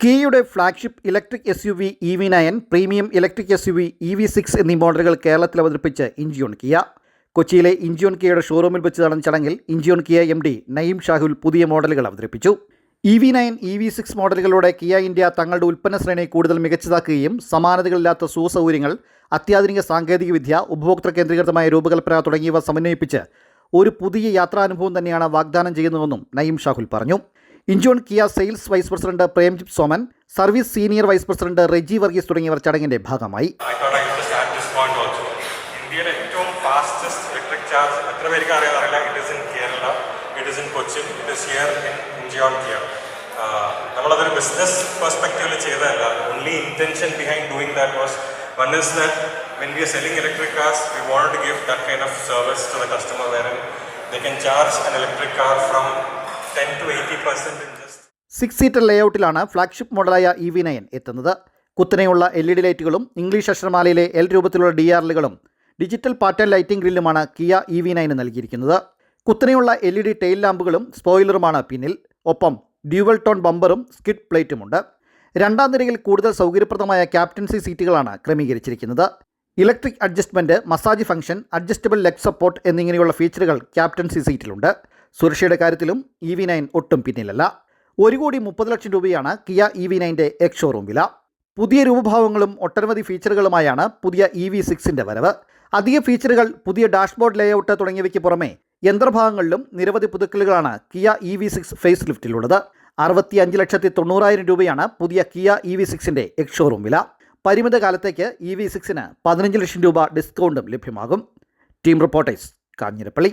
കിയയുടെ flagship electric S U V E V nine premium electric S U V E V six എന്നീ മോഡലുകൾ കേരളത്തിൽ അവതരിപ്പിച്ച് Incheon Kia. കൊച്ചിയിലെ Incheon കിയയുടെ ഷോറൂമിൽ വെച്ച് നടന്ന ചടങ്ങിൽ Incheon Kia M D Naeem Shahul പുതിയ മോഡലുകൾ അവതരിപ്പിച്ചു. E V nine E V six മോഡലുകളോടെ Kia India തങ്ങളുടെ ഉൽപ്പന്ന ശ്രേണി കൂടുതൽ മികച്ചതാക്കുകയും സമാനതകളില്ലാത്ത സുസൗകര്യങ്ങൾ അത്യാധുനിക സാങ്കേതികവിദ്യ ഉപഭോക്തൃ കേന്ദ്രീകൃതമായ രൂപകൽപ്പന തുടങ്ങിയവ സമന്വയിപ്പിച്ച് ഒരു പുതിയ യാത്രാനുഭവം തന്നെയാണ് വാഗ്ദാനം ചെയ്യുന്നതെന്നും നയീം ഷാഹുൽ പറഞ്ഞു. Incheon Kia sales vice president Premjith Soman service senior vice president Reji Varghese തുടങ്ങിയവർ ചടങ്ങിന്റെ ഭാഗമായി. ഇന്ത്യയിലെ ഏറ്റവും ഫാസ്റ്റസ്റ്റ് ഇലക്ട്രിക് ചാർജ് എത്ര അറിയാറില്ല it in Kerala it in it here in നമ്മളതൊരു business പെർസ്പെക്റ്റീവിൽ ചെയ്തതല്ല. Only intention behind doing that was one is that when we are selling electric cars we want to give that kind of service to the customer where they can charge an electric car from to six seater ലേഔട്ടിലാണ് flagship മോഡലായ E V nine എത്തുന്നത്. കുത്തനെയുള്ള L E D ലൈറ്റുകളും English അക്ഷരമാലയിലെ L രൂപത്തിലുള്ള D R എല്ലുകളും digital pattern lighting ഗ്രില്ലുമാണ് Kia E V നയന് നൽകിയിരിക്കുന്നത്. കുത്തനെയുള്ള എൽ ഇ ഡി ടെയിൽ ലാമ്പുകളും സ്പോയിലറുമാണ് പിന്നിൽ. ഒപ്പം ഡ്യുവൽ ടോൺ ബമ്പറും സ്കിഡ് പ്ലേറ്റുമുണ്ട് രണ്ടാം നിരയിൽ കൂടുതൽ സൗകര്യപ്രദമായ ക്യാപ്റ്റൻസി സീറ്റുകളാണ് ക്രമീകരിച്ചിരിക്കുന്നത്. Electric adjustment massage function adjustable leg support എന്നിങ്ങനെയുള്ള ഫീച്ചറുകൾ ക്യാപ്റ്റൻസി സീറ്റിലുണ്ട് സുരക്ഷയുടെ കാര്യത്തിലും ഇ വി നയൻ ഒട്ടും പിന്നിലല്ല. ഒരു കോടി മുപ്പത് ലക്ഷം രൂപയാണ് കിയ ഇ വി നയന്റെ എക്സ് ഷോറൂം വില. പുതിയ രൂപഭാവങ്ങളും ഒട്ടനവധി ഫീച്ചറുകളുമായാണ് പുതിയ ഇ വി സിക്സിന്റെ വരവ്. അധിക ഫീച്ചറുകൾ പുതിയ ഡാഷ്ബോർഡ് ലേഔട്ട് തുടങ്ങിയവയ്ക്ക് പുറമെ യന്ത്രഭാഗങ്ങളിലും നിരവധി പുതുക്കലുകളാണ് Kia E V six face ലിഫ്റ്റിലുള്ളത് അറുപത്തി അഞ്ച് ലക്ഷത്തി തൊണ്ണൂറായിരം രൂപയാണ് പുതിയ കിയ ഇ വി സിക്സിന്റെ എക്സ് ഷോറൂം വില. പരിമിത കാലത്തേക്ക് ഇ വി സിക്സിന് പതിനഞ്ച് ലക്ഷം രൂപ ഡിസ്കൗണ്ടും ലഭ്യമാകും. Team reporters Kanjirappally.